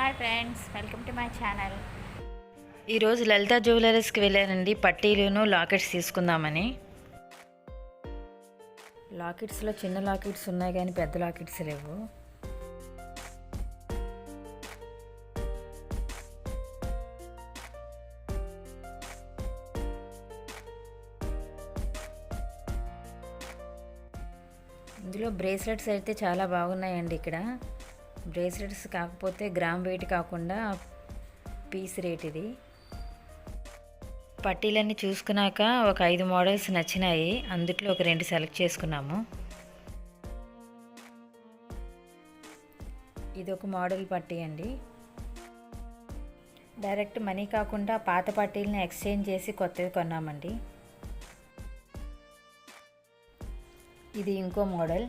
Hi friends welcome to my channel. ఈరోజు లలిత జ్యువెలరీస్కి వెళ్ళానండి పట్టీలును lockets తీసుకుందామని. లాకెట్స్లో చిన్న లాకెట్స్ ఉన్నాయి కానీ పెద్ద లాకెట్స్ లేవు. ఇందులో బ్రేస్లెట్స్ అయితే చాలా బాగున్నాయండి ఇక్కడ. బ్రేస్లెట్స్ కాకపోతే గ్రామ్ వెయిట్ కాకుండా పీస్ రేట్ ఇది. పట్టీలన్నీ చూసుకున్నాక ఒక ఐదు మోడల్స్ నచ్చినాయి. అందుట్లో ఒక రెండు సెలెక్ట్ చేసుకున్నాము. ఇది ఒక మోడల్ పట్టీ అండి. డైరెక్ట్ మనీ కాకుండా పాత పట్టీలను ఎక్స్చేంజ్ చేసి కొత్తవి కొన్నామండి. ఇది ఇంకో మోడల్.